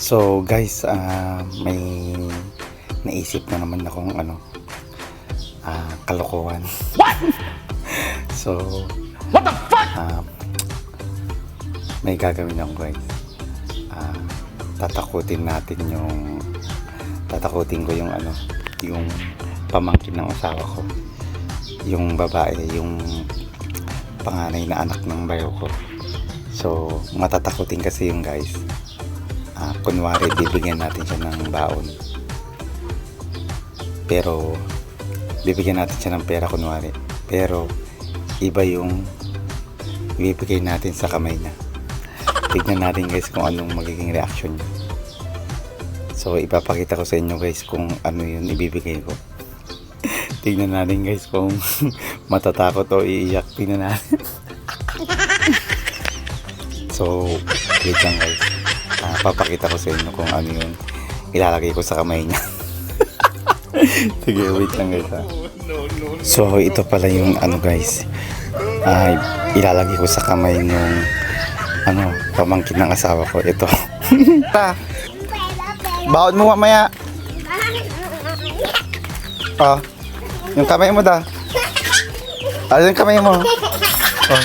So guys, ah, may naisip na naman akong ano, ah, kalokohan. What? so, What the fuck? ah, may gagawin ako guys. Ah, tatakutin natin yung, tatakutin ko yung ano, yung pamangkin ng asawa ko. Yung babae, yung panganay na anak ng bayo ko. So, matatakutin kasi yung guys. Ah, kunwari, bibigyan natin siya ng baon. Pero, bibigyan natin siya ng pera kunwari. Pero, iba yung ibibigay natin sa kamay niya. Tignan natin guys kung anong magiging reaction niya. So, ipapakita ko sa inyo guys kung ano yun ibibigay ko. Tignan natin guys kung matatakot o iiyak. Tignan natin. so, wait lang guys. Ah, papakita ko sa inyo kung ano yun ilalagay ko sa kamay niya. Sige, wait lang guys ha. So, ito pala yung ano guys. Ay, ilalagay ko sa kamay ng ano, pamangkin ng asawa ko. Ito. Ta. Baon mo mamaya. Ah. Yung kamay mo da. Ah, yung kamay mo. Oh.